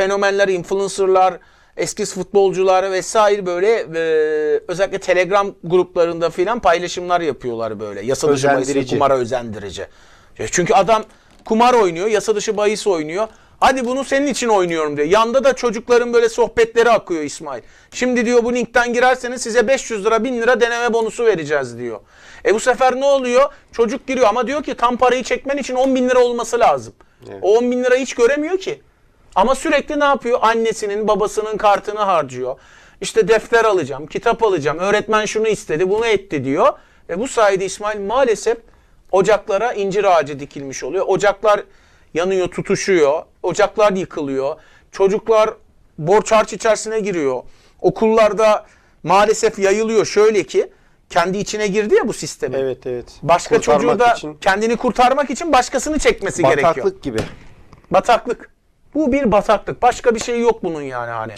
fenomenler, influencerlar, eski futbolcular vesaire böyle e, özellikle Telegram gruplarında filan paylaşımlar yapıyorlar böyle. Yasa dışı bahis kumara özendirici. E, Çünkü adam kumar oynuyor, yasa dışı bahis oynuyor. Hadi bunu senin için oynuyorum diyor. Yanda da çocukların böyle sohbetleri akıyor İsmail. Şimdi diyor bu linkten girerseniz size 500 lira 1000 lira deneme bonusu vereceğiz diyor. E bu sefer ne oluyor? Çocuk giriyor ama diyor ki tam parayı çekmen için 10 bin lira olması lazım. Evet. O 10 bin lirayı hiç göremiyor ki. Ama sürekli ne yapıyor? Annesinin, babasının kartını harcıyor. İşte defter alacağım, kitap alacağım, öğretmen şunu istedi, bunu etti diyor. Ve bu sayede İsmail maalesef ocaklara incir ağacı dikilmiş oluyor. Ocaklar yanıyor, tutuşuyor. Ocaklar yıkılıyor. Çocuklar borç harç içerisine giriyor. Okullarda maalesef yayılıyor. Şöyle ki kendi içine girdi ya bu sistemi. Evet evet. Başka Kurtarmak çocuğu da için kendini kurtarmak için başkasını çekmesi gerekiyor. bataklık gibi. Bataklık. Bu bir bataklık. Başka bir şey yok bunun yani hani.